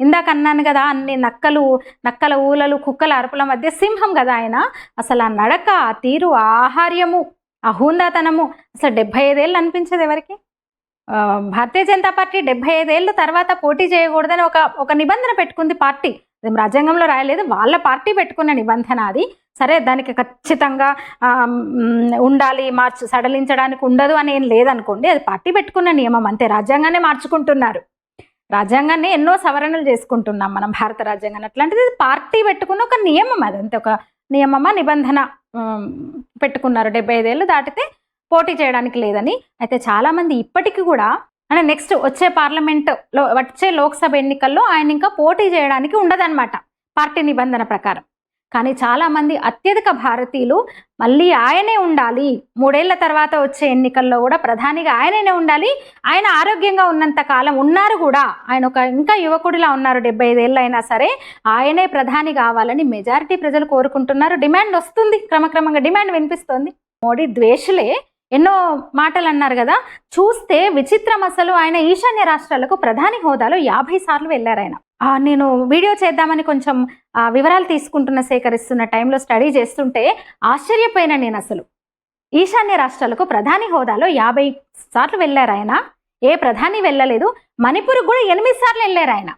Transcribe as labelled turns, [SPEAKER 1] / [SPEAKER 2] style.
[SPEAKER 1] ఇందాక అన్నాను కదా అన్ని నక్కలు నక్కల ఊలలు కుక్కల అరుపుల మధ్య సింహం కదా ఆయన. అసలు ఆ నడక ఆ తీరు ఆహార్యము ఆ హూందాతనము అసలు డెబ్బై ఐదేళ్ళు అనిపించదు ఎవరికి? భారతీయ జనతా పార్టీ డెబ్బై ఐదేళ్ళు తర్వాత పోటీ చేయకూడదని ఒక ఒక నిబంధన పెట్టుకుంది పార్టీ. అది రాజ్యాంగంలో రాయలేదు వాళ్ళ పార్టీ పెట్టుకున్న నిబంధన అది. సరే దానికి ఖచ్చితంగా ఉండాలి మార్చు సడలించడానికి ఉండదు అని ఏం లేదనుకోండి అది పార్టీ పెట్టుకున్న నియమం అంతే. రాజ్యాంగాన్ని మార్చుకుంటున్నారు. రాజ్యాంగాన్ని ఎన్నో సవరణలు చేసుకుంటున్నాం మనం భారత రాజ్యాంగాన్ని. అట్లాంటిది పార్టీ పెట్టుకున్న ఒక నియమం అది. అంతే ఒక నియమమా నిబంధన పెట్టుకున్నారు. డెబ్బై ఐదేళ్ళు దాటితే పోటీ చేయడానికి లేదని. అయితే చాలామంది ఇప్పటికీ కూడా అంటే నెక్స్ట్ వచ్చే పార్లమెంట్లో వచ్చే లోక్సభ ఎన్నికల్లో ఆయన ఇంకా పోటీ చేయడానికి ఉండదన్నమాట పార్టీ నిబంధన ప్రకారం. కానీ చాలామంది అత్యధిక భారతీయులు మళ్ళీ ఆయనే ఉండాలి. మూడేళ్ళ తర్వాత వచ్చే ఎన్నికల్లో కూడా ప్రధానిగా ఆయననే ఉండాలి. ఆయన ఆరోగ్యంగా ఉన్నంత కాలం ఉన్నారు కూడా. ఆయన ఒక ఇంకా యువకుడిలా ఉన్నారు. డెబ్బై ఐదేళ్ళు అయినా సరే ఆయనే ప్రధాని కావాలని మెజారిటీ ప్రజలు కోరుకుంటున్నారు. డిమాండ్ వస్తుంది. క్రమక్రమంగా డిమాండ్ వినిపిస్తోంది. మోడీ ద్వేషులే. ఎన్నో మాటలు అన్నారు కదా. చూస్తే విచిత్రం అసలు. ఆయన ఈశాన్య రాష్ట్రాలకు ప్రధాని హోదాలో యాభై సార్లు వెళ్ళారు ఆయన. నేను వీడియో చేద్దామని కొంచెం వివరాలు తీసుకుంటున్న సేకరిస్తున్న టైంలో స్టడీ చేస్తుంటే ఆశ్చర్యపోయినా నేను అసలు. ఈశాన్య రాష్ట్రాలకు ప్రధాని హోదాలో యాభై సార్లు వెళ్ళారు ఆయన. ఏ ప్రధాని వెళ్ళలేదు. మణిపూర్కి కూడా ఎనిమిది సార్లు వెళ్ళారు ఆయన.